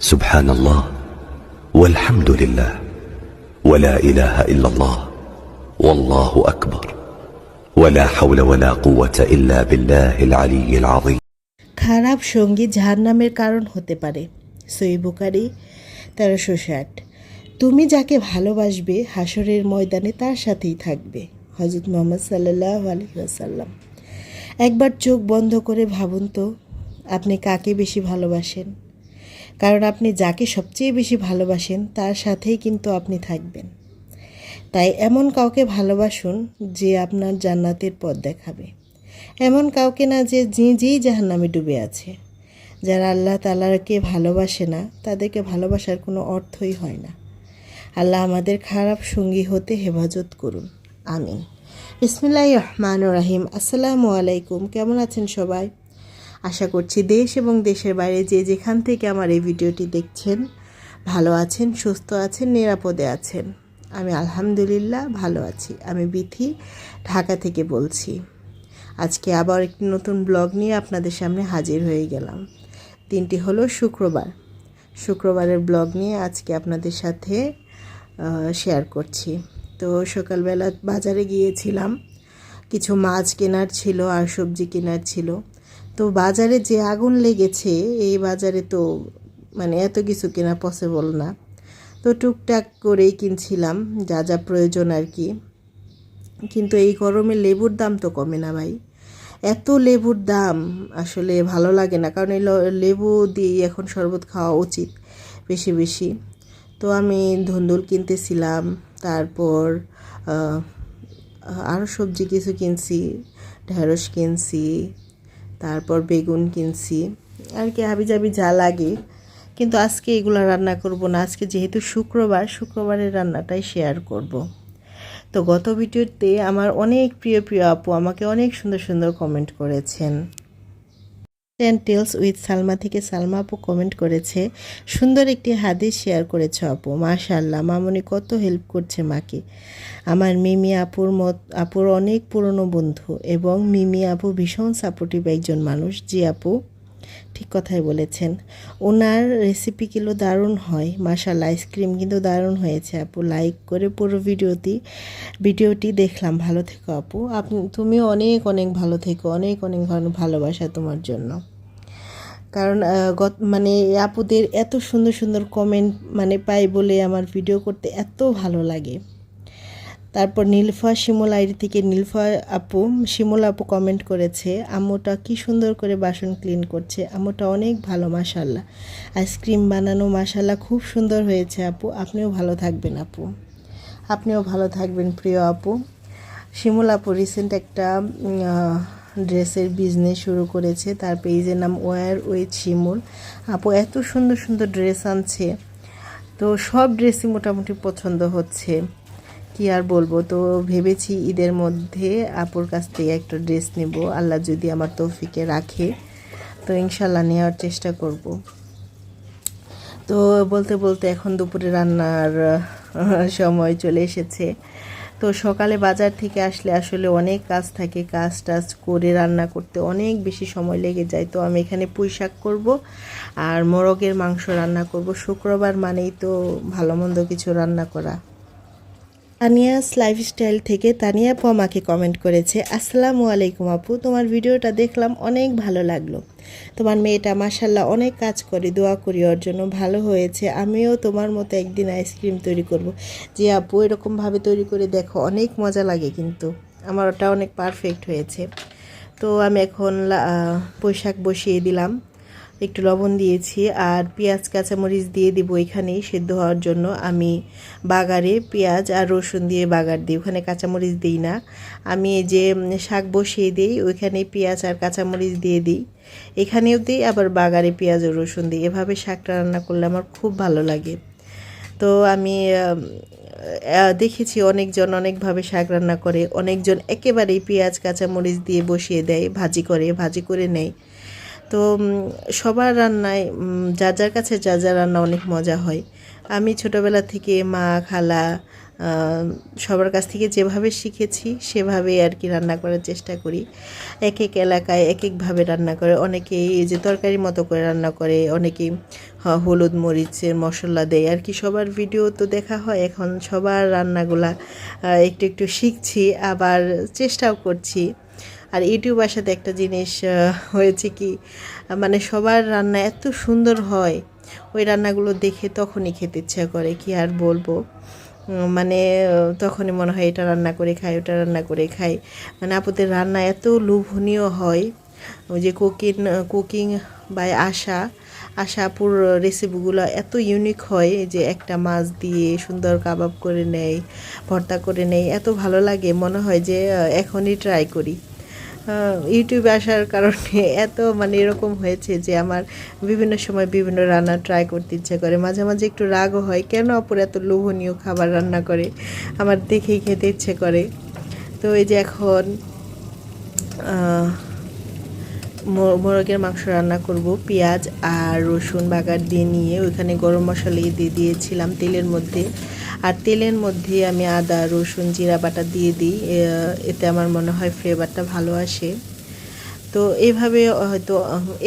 سبحان الله والحمد لله ولا اله الا الله والله اكبر ولا حول ولا قوه الا بالله العلي العظيم খারাপ সঙ্গী জাহান্নামের কারণ হতে পারে সই বুকারি তেরোশো ষাট তুমি যাকে ভালোবাসবে হাসরের ময়দানে তার সাথেই থাকবে হজরত মোহাম্মদ সাল্লাহ আলহিহাসাল্লাম একবার চোখ বন্ধ করে ভাবুন তো আপনি কাকে বেশি ভালোবাসেন কারণ আপনি যাকে সবচেয়ে বেশি ভালোবাসেন, তার সাথেই কিন্তু আপনি থাকবেন। তাই এমন কাউকে ভালোবাসুন যে আপনার জান্নাতের পথ দেখাবে। এমন কাউকে না যে নিজেই জাহান্নামে ডুবে আছে। যারা আল্লাহ তালাকে ভালোবাসে না, তাদেরকে ভালোবাসার কোনো অর্থই হয় না। আল্লাহ আমাদের খারাপ সঙ্গী হতে হেফাজত করুন। আমিন। ইসমিল্লাহ রহমান রাহিম। আসসালামু আলাইকুম। কেমন আছেন সবাই? আশা করছি দেশ এবং দেশের বাইরে যে যেখান থেকে আমার এই ভিডিওটি দেখছেন, ভালো আছেন, সুস্থ আছেন, নিরাপদে আছেন। আমি আলহামদুলিল্লাহ ভালো আছি। আমি বিথি, ঢাকা থেকে বলছি। আজকে আবার একটি নতুন ব্লগ নিয়ে আপনাদের সামনে হাজির হয়ে গেলাম। দিনটি হলো শুক্রবার। শুক্রবারের ব্লগ নিয়ে আজকে আপনাদের সাথে শেয়ার করছি। তো সকালবেলা বাজারে গিয়েছিলাম। কিছু মাছ কেনার ছিল আর সবজি কেনার ছিল। তো বাজারে যে আগুন লেগেছে, এই বাজারে তো মানে এত কিছু কেনা পসিবল না। তো টুকটাক করেই কিনছিলাম, যা যা প্রয়োজন আর কি। কিন্তু এই গরমে লেবুর দাম তো কমে না ভাই। এত লেবুর দাম আসলে ভালো লাগে না, কারণ এই লেবু দিয়ে এখন শরবত খাওয়া উচিত বেশি বেশি। তো আমি ধুন্দুল কিনতেছিলাম, তারপর আরও সবজি কিছু কিনছি, ঢেঁড়স কিনছি তারপর বেগুন কিনছি। আর কি হাবি হাবিজাবি যা লাগে। কিন্তু আজকে এগুলো রান্না করব না। আজকে যেহেতু শুক্রবার, শুক্রবারের রান্নাটাই শেয়ার করব। তো গত ভিডিওতে আমার অনেক প্রিয় প্রিয় আপু আমাকে অনেক সুন্দর সুন্দর কমেন্ট করেছেন। টেন টেলস উইথ সালমা থেকে সালমা আপু কমেন্ট করেছে, সুন্দর একটি হাদিস শেয়ার করেছে আপু মাশাল্লাহ মামনি কত হেল্প করছে মাকে। আমার মিমি আপুর মত, আপুর অনেক পুরনো বন্ধু এবং মিমি আপু ভীষণ সাপোর্টিভ একজন মানুষ, জি আপু, ঠিক কথাই বলেছেন। ওনার রেসিপিগুলো দারুণ হয় মাশাল্লাহ আইসক্রিম কিন্তু দারুণ হয়েছে আপু লাইক করে পুরো ভিডিওটি ভিডিওটি দেখলাম, ভালো থেকো আপু। আপনি, তুমিও অনেক অনেক ভালো থেকো, অনেক অনেক ভালো- ভালোবাসা তোমার জন্য। কারণ গত মানে আপুদের এত সুন্দর সুন্দর কমেন্ট মানে পাই বলে আমার ভিডিও করতে এত ভালো লাগে। তারপর নীলফা, শিমুল আইডি থেকে নীলফা আপু, শিমুল আপু কমেন্ট করেছে, আম্মুটা কি সুন্দর করে বাসন ক্লিন করছে, আম্মুটা অনেক ভালো মাশাল্লাহ আইসক্রিম বানানো মাশাল্লাহ খুব সুন্দর হয়েছে আপু, আপনিও ভালো থাকবেন আপু। আপনিও ভালো থাকবেন প্রিয় আপু। শিমুল আপু রিসেন্ট একটা ড্রেসের বিজনেস শুরু করেছে। তার পেজের নাম ওয়ার উইথ শিমুল আপু, এত সুন্দর সুন্দর ড্রেস আনছে। তো সব ড্রেসই মোটামুটি পছন্দ হচ্ছে। কি আর বলব? তো ভেবেছি ঈদের মধ্যে আপুর কাছ থেকে একটা ড্রেস নেব। আল্লাহ যদি আমার তৌফিকে রাখে, তো ইনশাল্লাহ নেওয়ার চেষ্টা করব। তো বলতে বলতে এখন দুপুরে রান্নার সময় চলে এসেছে। তো সকালে বাজার থেকে আসলে আসলে অনেক কাজ থাকে, কাজ টাজ করে রান্না করতে অনেক বেশি সময় লেগে যায়। তো আমি এখানে পুঁই শাক করব আর মোরগের মাংস রান্না করব। শুক্রবার মানেই তো ভালো মন্দ কিছু রান্না করা। তানিয়াস লাইফস্টাইল থেকে তানিয়া আপু আমাকে কমেন্ট করেছে, আসসালামু আলাইকুম আপু, তোমার ভিডিওটা দেখলাম, অনেক ভালো লাগল। তোমার মেয়েটা মাসাল্লাহ অনেক কাজ করে, দোয়া করি, ওর জন্য ভালো হয়েছে। আমিও তোমার মতো একদিন আইসক্রিম তৈরি করব। যে আপু এরকমভাবে তৈরি করে দেখো, অনেক মজা লাগে কিন্তু। আমার ওটা অনেক পারফেক্ট হয়েছে। তো আমি এখন পোশাক বসিয়ে দিলাম। একটু লবণ দিয়েছি আর পেঁয়াজ, কাঁচামরিচ দিয়ে দিব এখানেই সেদ্ধ হওয়ার জন্য। আমি বাগারে পেঁয়াজ আর রসুন দিয়ে বাগার দিই, ওখানে কাঁচামরিচ দিই না। আমি যে শাক বসিয়ে দিই, ওইখানে পেঁয়াজ আর কাঁচামরিচ দিয়ে দিই। এখানেও দিই, আবার বাগারে পেঁয়াজ ও রসুন দিই। এভাবে শাকটা রান্না করলে আমার খুব ভালো লাগে। তো আমি দেখেছি অনেকজন অনেকভাবে শাক রান্না করে, অনেকজন একেবারেই পেঁয়াজ, কাঁচামরিচ দিয়ে বসিয়ে দেয়, ভাজি করে ভাজি করে নেয়। তো সবার রান্নায় যা যার কাছে যা যা রান্না অনেক মজা হয়। আমি ছোটোবেলা থেকে মা, খালা সবার কাছ থেকে যেভাবে শিখেছি সেভাবে আর কি রান্না করার চেষ্টা করি। এক এক এলাকায় এক একভাবে রান্না করে। অনেকেই এই যে তরকারি মতো করে রান্না করে, অনেকেই হলুদ মরিচের মশলা দেয়। আর কি সবার ভিডিও তো দেখা হয়, এখন সবার রান্নাগুলা একটু একটু শিখছি, আবার চেষ্টাও করছি। আর ইউটিউব আসাতে একটা জিনিস হয়েছে কি মানে সবার রান্না এত সুন্দর হয়, ওই রান্নাগুলো দেখে তখনই খেতে ইচ্ছা করে, কি আর বলব? মানে তখনই মনে হয় এটা রান্না করে খাই, ওটা রান্না করে খাই। মানে আপুদের রান্না এত লোভনীয় হয়, ওই যে cooking cooking by Asha Asha আপুর রেসিপিগুলো এত ইউনিক হয় যে একটা মাছ দিয়ে সুন্দর কাবাব করে নেয়, ভর্তা করে নেয়, এত ভালো লাগে, মনে হয় যে এখনই ট্রাই করি। ইউটিউবে আসার কারণে এত মানে এরকম হয়েছে যে আমার বিভিন্ন সময় বিভিন্ন রান্না ট্রাই করতে ইচ্ছে করে। মাঝে মাঝে একটু রাগও হয়, কেন অপর এত লোভনীয় খাবার রান্না করে? আমার দেখেই খেতে ইচ্ছে করে। তো এই যে এখন মোরগের মাংস রান্না করব। পেঁয়াজ আর রসুন বাগার দিয়ে নিয়ে ওইখানে গরম মশলা দিয়ে দিয়েছিলাম তেলের মধ্যে। আর তেলের মধ্যে আমি আদা, রসুন, জিরা বাটা দিয়ে দিই। এতে আমার মনে হয় ফ্লেভারটা ভালো আসে। তো এভাবে হয়তো,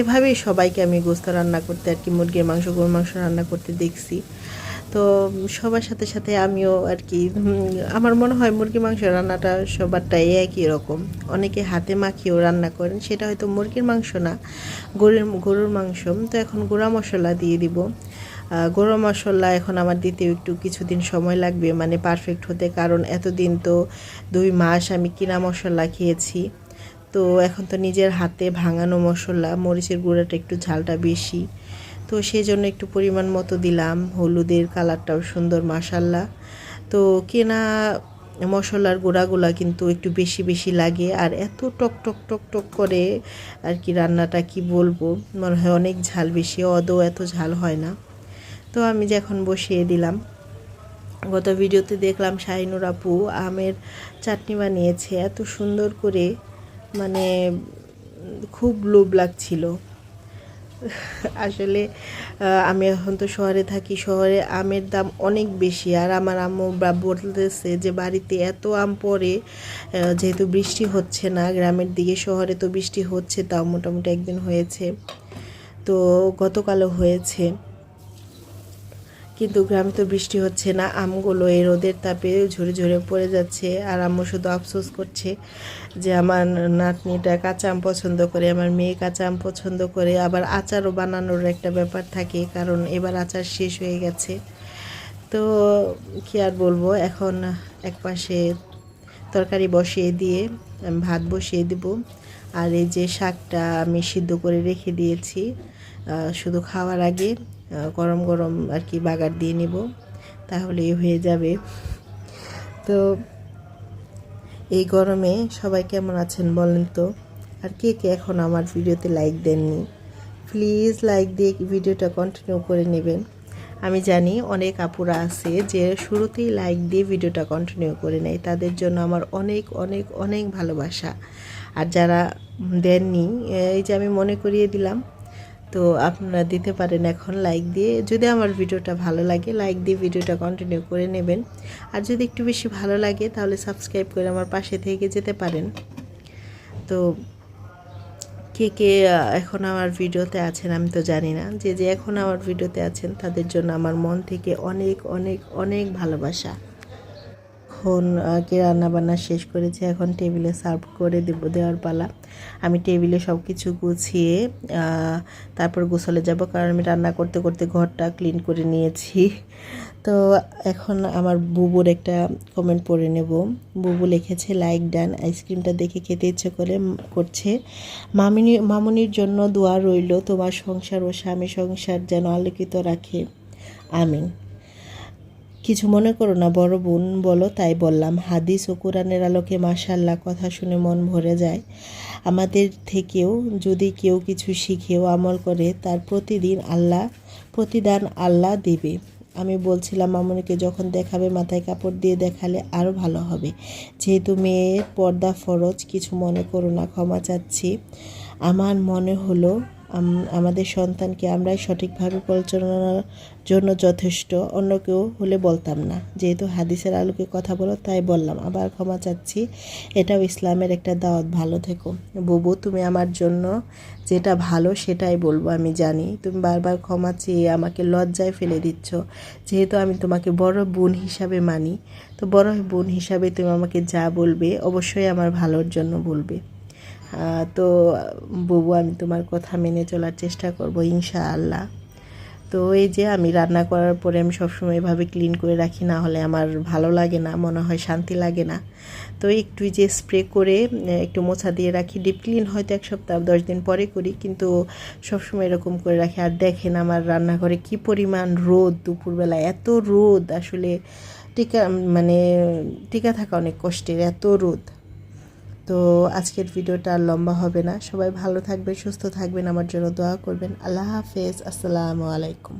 এভাবেই সবাইকে আমি গোস্ত রান্না করতে আর কি, মুরগির মাংস, গরুর মাংস রান্না করতে দেখছি। তো সবার সাথে সাথে আমিও আর কি আমার মনে হয় মুরগির মাংস রান্নাটা সবারটাই একই রকম। অনেকে হাতে মাখিয়েও রান্না করেন, সেটা হয়তো মুরগির মাংস না, গরুর গরুর মাংস। তো এখন গুঁড়া মশলা দিয়ে দিব। গরম মশলা এখন আমার দিতে একটু কিছুদিন সময় লাগবে মানে পারফেক্ট হতে, কারণ এতদিন তো দুই মাস আমি কিনা মশলা খেয়েছি। তো এখন তো নিজের হাতে ভাঙানো মশলা, মরিচের গুঁড়াটা একটু ঝালটা বেশি। তো সেই জন্য একটু পরিমাণ মতো দিলাম। হলুদের কালারটাও সুন্দর মাসাল্লা তো কেনা মশলার গুঁড়াগুলা কিন্তু একটু বেশি বেশি লাগে। আর এত টক টক টক টক করে আর কি রান্নাটা কি বলব? মনে হয় অনেক ঝাল বেশি, অদও এত ঝাল হয় না। তো আমি যে এখন বসিয়ে দিলাম। গত ভিডিওতে দেখলাম শাহিনুর আপু আমের চাটনি বানিয়েছে। এত সুন্দর করে মানে খুব লোভ লাগছিল। আসলে আমি এখন তো শহরে থাকি, শহরে আমের দাম অনেক বেশি। আর আমার আম্মু বলতেছে যে, বাড়িতে এত আম পরে যেহেতু বৃষ্টি হচ্ছে না, গ্রামের দিকে শহরে তো বৃষ্টি হচ্ছে, তাও মোটামুটি একদিন হয়েছে। তো গতকালও হয়েছে। কিন্তু গ্রামে তো বৃষ্টি হচ্ছে না, আমগুলো এই রোদের তাপে ঝরে ঝরে পড়ে যাচ্ছে আর আম্মু শুধু আফসোস করছে যে আমার নাতনিটা কাঁচা আম পছন্দ করে, আমার মেয়ে কাঁচা আম পছন্দ করে, আবার আচারও বানানোর একটা ব্যাপার থাকে কারণ এবার আচার শেষ হয়ে গেছে। তো কি আর বলব, এখন এক পাশে তরকারি বসিয়ে দিয়ে ভাত বসিয়ে দিব আর এই যে শাকটা আমি সিদ্ধ করে রেখে দিয়েছি। শুধু খাওয়ার আগে গরম গরম আর কি বাগার দিয়ে নিব, তাহলেই হয়ে যাবে। তো এই গরমে সবাই কেমন আছেন বলেন তো? আর কে কে এখন আমার ভিডিওতে লাইক দেননি? প্লিজ লাইক দিয়ে ভিডিওটা কন্টিনিউ করে নেবেন। আমি জানি অনেক আপুরা আছে যে শুরুতেই লাইক দিয়ে ভিডিওটা কন্টিনিউ করে নেয়। তাদের জন্য আমার অনেক অনেক অনেক ভালোবাসা। আর যারা দেননি, এই যে আমি মনে করিয়ে দিলাম তো আপনারা দিতে পারেন এখন লাইক দিয়ে। যদি আমার ভিডিওটা ভালো লাগে লাইক দিয়ে ভিডিওটা কন্টিনিউ করে নেবেন। আর যদি একটু বেশি ভালো লাগে, তাহলে সাবস্ক্রাইব করে আমার পাশে থেকে যেতে পারেন। তো কে কে এখন আমার ভিডিওতে আছেন আমি তো জানি না। যে যে এখন আমার ভিডিওতে আছেন, তাদের জন্য আমার মন থেকে অনেক অনেক অনেক ভালোবাসা। এখন আগে রান্না বান্না শেষ করেছি, এখন টেবিলে সার্ভ করে দেব দেওয়ার পালা। আমি টেবিলে সব কিছু গুছিয়ে তারপর গোসলে যাব কারণ আমি রান্না করতে করতে ঘরটা ক্লিন করে নিয়েছি। তো এখন আমার বুবুর একটা কমেন্ট পড়ে নেব। বুবু লিখেছে লাইক ডান আইসক্রিমটা দেখে খেতে ইচ্ছে করে করছে। মামিনী মামুনির জন্য দোয়া রইল, তোমার সংসার ও স্বামী সংসার যেন আলোকিত রাখে। আমিন। কিছু মনে করো না, বড় বোন বলো, তাই বললাম। হাদিস ও কোরআনের আলোকে মাশাল্লাহ কথা শুনে মন ভরে যায়। আমাদের থেকেও যদি কেউ কিছু শিখেও আমল করে, তার প্রতিদিন আল্লাহ, প্রতিদান আল্লাহ দেবে। আমি বলছিলাম, মামুনিকে যখন দেখাবে, মাথায় কাপড় দিয়ে দেখালে আরও ভালো হবে। যেহেতু মেয়ের পর্দা ফরজ, কিছু মনে করো না, ক্ষমা চাচ্ছি। আমার মনে হলো আমাদের সন্তানকে আমরাই সঠিকভাবে পরিচালনার জন্য যথেষ্ট। অন্য কেউ হলে বলতাম না। যেহেতু হাদিসের আলোকে কথা বলো, তাই বললাম। আবার ক্ষমা চাচ্ছি। এটাও ইসলামের একটা দাওয়াত। ভালো থেকো। বুবু, তুমি আমার জন্য যেটা ভালো, সেটাই বলব, আমি জানি। তুমি বারবার ক্ষমা চেয়ে আমাকে লজ্জায় ফেলে দিচ্ছ। যেহেতু আমি তোমাকে বড় বোন হিসাবে মানি, তো বড় বোন হিসাবে তুমি আমাকে যা বলবে, অবশ্যই আমার ভালোর জন্য বলবে। তো বুবু, আমি তোমার কথা মেনে চলার চেষ্টা করব ইনশাআল্লাহ। তো এই যে আমি রান্না করার পরে আমি সবসময় এভাবে ক্লিন করে রাখি, না হলে আমার ভালো লাগে না, মনে হয় শান্তি লাগে না। তো একটু যে স্প্রে করে একটু মোছা দিয়ে রাখি, ডিপ ক্লিন হয়তো এক সপ্তাহ, দশ দিন পরে করি, কিন্তু সবসময় এরকম করে রাখি। আর দেখেন আমার রান্নাঘরে কি পরিমাণ রোদ, দুপুরবেলা এত রোদ, আসলে টিকা মানে টিকা থাকা অনেক কষ্টের, এত রোদ। তো আজকের ভিডিওটা আর লম্বা হবে না। সবাই ভালো থাকবেন, সুস্থ থাকবেন, আমার জন্য দোয়া করবেন। আল্লাহ হাফেজ। আসসালামু আলাইকুম।